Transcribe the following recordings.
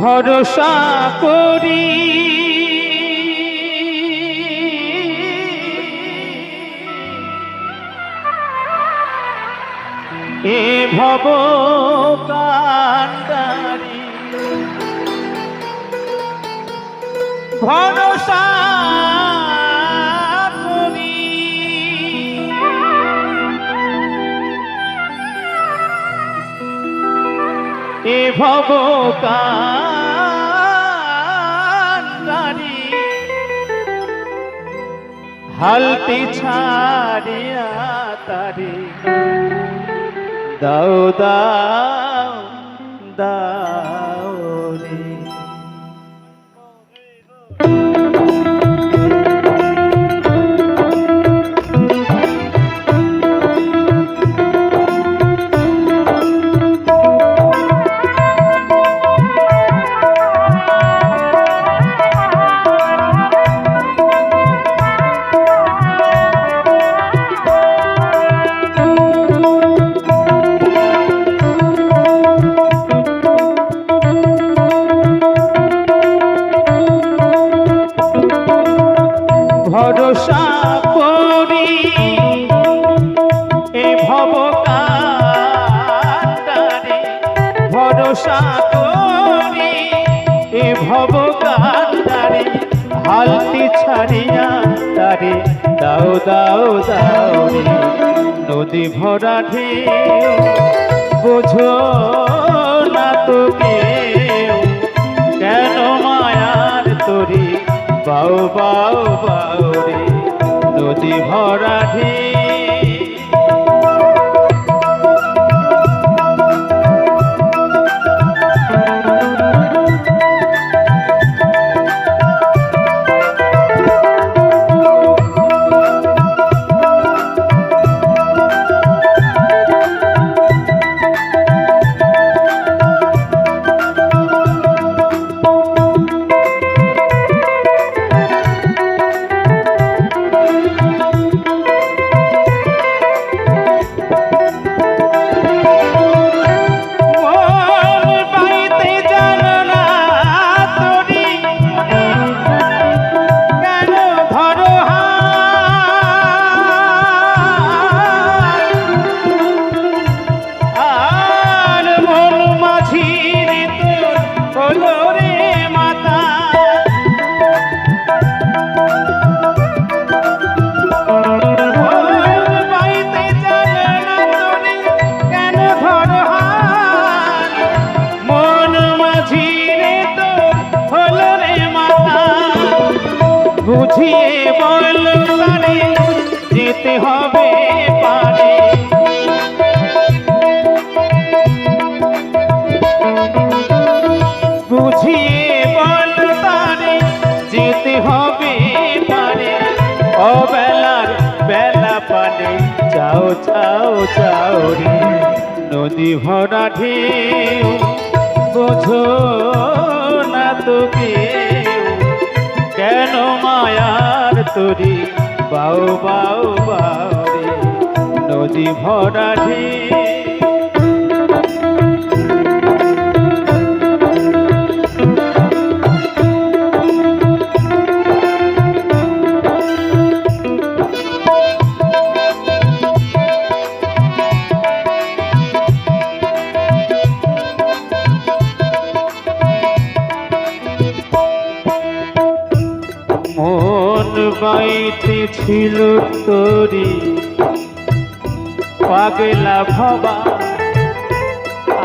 ভরসা করি। এ ভব কান্ডারি এ ভব হালতে ছাড়িয়া তারে। দাও দাও দাও। ভরসা করি, এ ভব কান্ডারে হালতি ছাড়িয়া তারে দাও দাও দাও রে। নদী ভরা ঢেউ, বোঝো না তো কেউ, কেন মায়ার তরি বাউ বাউ বাউ নদী ভরা ঢেউ বুঝিয়ে বল তারে যেতে হবে পারে। বুঝিয়ে বল তারে যেতে হবে পারে। অবেলার বেলা পানে চাও চাও চাও রে নদী ভরা ঢেউ, বোঝো না তো তরি বাউ বাউ বাউ রে নদী ভরা ঢেউ। বাইতে ছিল তোরি। পাগলা ভবা।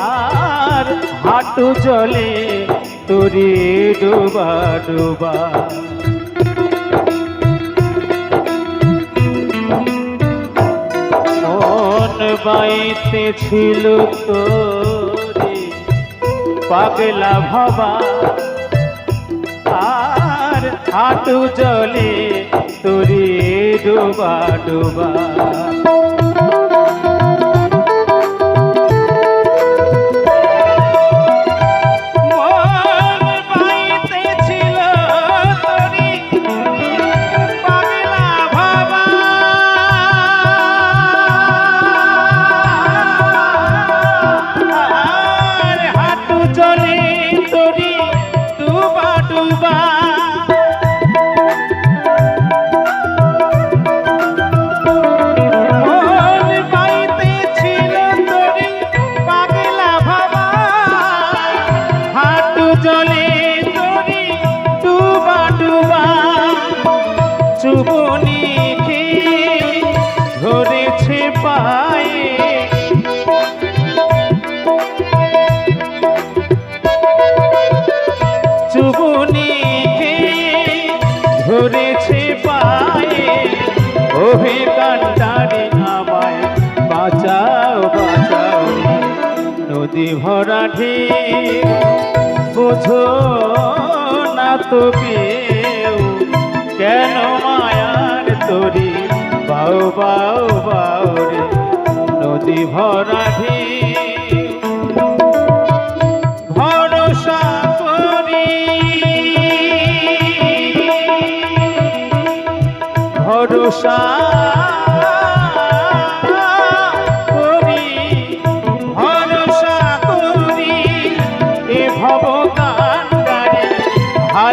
আর হাঁটু জলে তোরি ডুবা ডুবা। মন বাইতে ছিল তোরি। পাগলা ভবা। হাঁটু জলে তোরে ডোবা ডোবা। নদী ভরা না তো কেউ, কেন মায়ার তরি, বাউ বাউ বাউ রে, নদী ভরা ভরসা ভরসা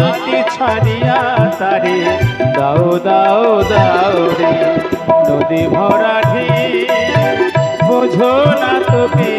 হালতি ছাড়িয়া তারে দাও দাও দাও রে নদী ভরা ঢে বোঝো না তোকে